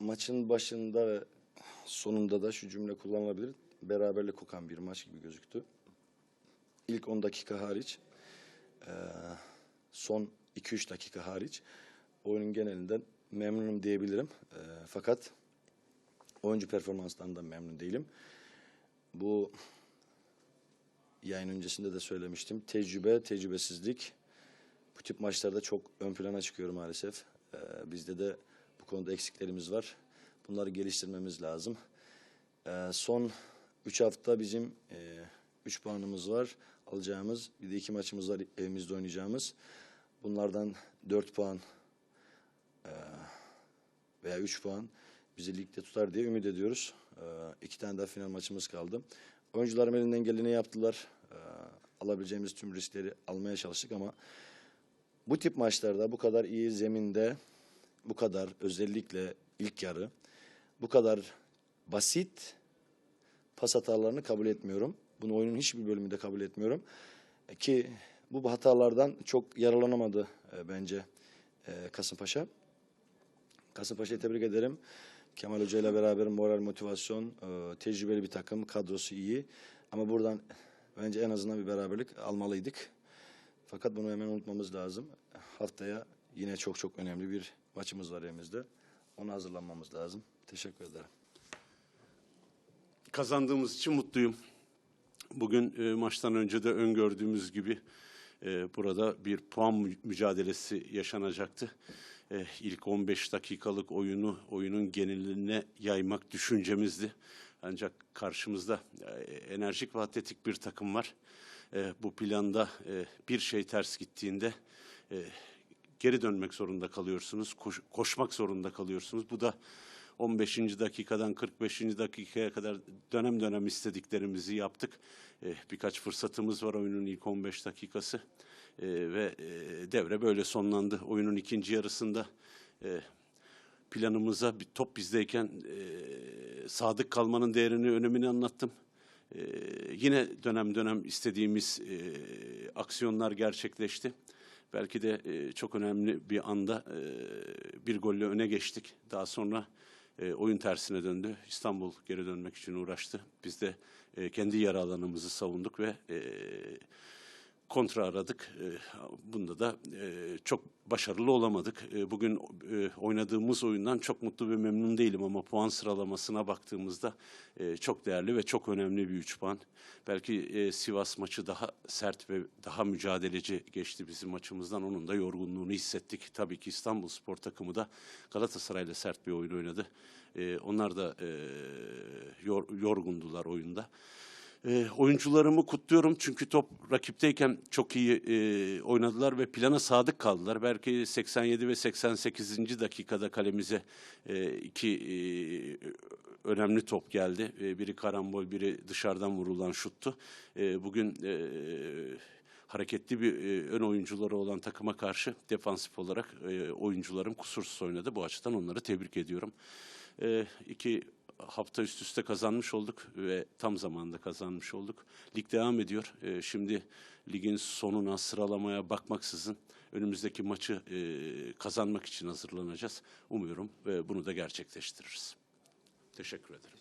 maçın başında ve sonunda da şu cümle kullanılabilir. Beraberlik kokan bir maç gibi gözüktü. İlk 10 dakika hariç, son 2-3 dakika hariç oyunun genelinden memnunum diyebilirim. Fakat oyuncu performansından da memnun değilim. Bu yayın öncesinde de söylemiştim. Tecrübe, tecrübesizlik bu tip maçlarda çok ön plana çıkıyor maalesef. Ee, bizde de konuda eksiklerimiz var. Bunları geliştirmemiz lazım. Ee, son 3 hafta bizim 3 puanımız var alacağımız. Bir de iki maçımız var evimizde oynayacağımız. Bunlardan 4 puan e, veya 3 puan bizi ligde tutar diye ümit ediyoruz. Ee, iki tane daha final maçımız kaldı. Oyuncularım elinden geleni yaptılar. Ee, alabileceğimiz tüm riskleri almaya çalıştık ama bu tip maçlarda bu kadar iyi zeminde, bu kadar özellikle ilk yarı, bu kadar basit pas hatalarını kabul etmiyorum. Bunu oyunun hiçbir bölümünde kabul etmiyorum. E, Ki bu hatalardan çok yaralanamadı e, bence e, Kasımpaşa. Kasımpaşa'yı tebrik ederim. Kemal Hoca ile beraber moral, motivasyon, e, tecrübeli bir takım, kadrosu iyi. Ama buradan bence en azından bir beraberlik almalıydık. Fakat bunu hemen unutmamız lazım. Haftaya yine çok çok önemli bir maçımız var elimizde. Ona hazırlanmamız lazım. Teşekkür ederim. Kazandığımız için mutluyum. Bugün e, maçtan önce de öngördüğümüz gibi e, burada bir puan mü- mücadelesi yaşanacaktı. E, ilk 15 dakikalık oyunu oyunun geneline yaymak düşüncemizdi. Ancak karşımızda e, enerjik ve atletik bir takım var. E, bu planda e, bir şey ters gittiğinde e, geri dönmek zorunda kalıyorsunuz, koş- koşmak zorunda kalıyorsunuz. Bu da 15. dakikadan 45. dakikaya kadar dönem dönem istediklerimizi yaptık. Eh, birkaç fırsatımız var oyunun ilk 15 dakikası Eh, ve eh, devre böyle sonlandı. Oyunun ikinci yarısında eh, planımıza bir top bizdeyken eh, sadık kalmanın değerini, önemini anlattım. Ee, yine dönem dönem istediğimiz e, aksiyonlar gerçekleşti. Belki de e, çok önemli bir anda e, bir golle öne geçtik. Daha sonra e, oyun tersine döndü. İstanbul geri dönmek için uğraştı. Biz de e, kendi yarı alanımızı savunduk ve e, kontra aradık. E, Bunda da e, çok başarılı olamadık. E, Bugün e, oynadığımız oyundan çok mutlu ve memnun değilim ama puan sıralamasına baktığımızda e, çok değerli ve çok önemli bir üç puan. Belki Sivas maçı daha sert ve daha mücadeleci geçti bizim maçımızdan. Onun da yorgunluğunu hissettik. Tabii ki İstanbul Spor takımı da Galatasaray'la sert bir oyun oynadı. E, Onlar da yor- yorgundular oyunda. E, oyuncularımı kutluyorum çünkü top rakipteyken çok iyi e, oynadılar ve plana sadık kaldılar. Belki 87 ve 88. dakikada kalemize e, iki e, önemli top geldi. E, biri karambol, biri dışarıdan vurulan şuttu. E, bugün e, hareketli bir e, ön oyuncuları olan takıma karşı defansif olarak e, oyuncularım kusursuz oynadı. Bu açıdan onları tebrik ediyorum. E, iki hafta üst üste kazanmış olduk ve tam zamanda kazanmış olduk. Lig devam ediyor. E, şimdi ligin sonuna sıralamaya bakmaksızın önümüzdeki maçı e, kazanmak için hazırlanacağız. Umuyorum ve bunu da gerçekleştiririz. Teşekkür ederim.